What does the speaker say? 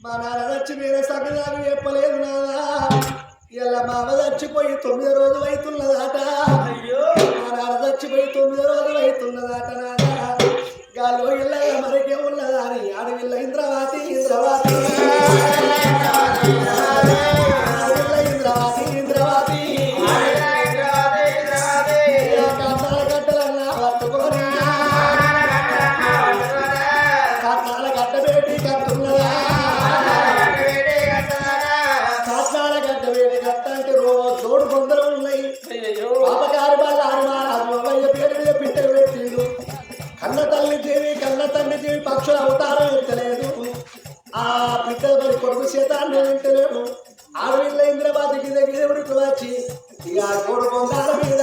మా నాన్న వచ్చి మీరే సగదాన్ని చెప్పలేదు నాదా ఇలా మామ చచ్చిపోయి తొమ్మిది రోజులు అవుతున్నదాట. అయ్యో. మా నాన్న చచ్చిపోయి తొమ్మిది రోజులు అవుతున్నదాట నాదా గాలి ఇళ్ళ మరికే ఉన్నదా అని అడవిల్ల ఇంద్రవాతి ఇంద్రవాతి. పిక్కల మరి కొడుకు చేత అన్నం వింటలేము ఆడవిల్ల ఇంద్రబాధ గిద గిద వచ్చి ఇక కొడుకు ఆడవిడ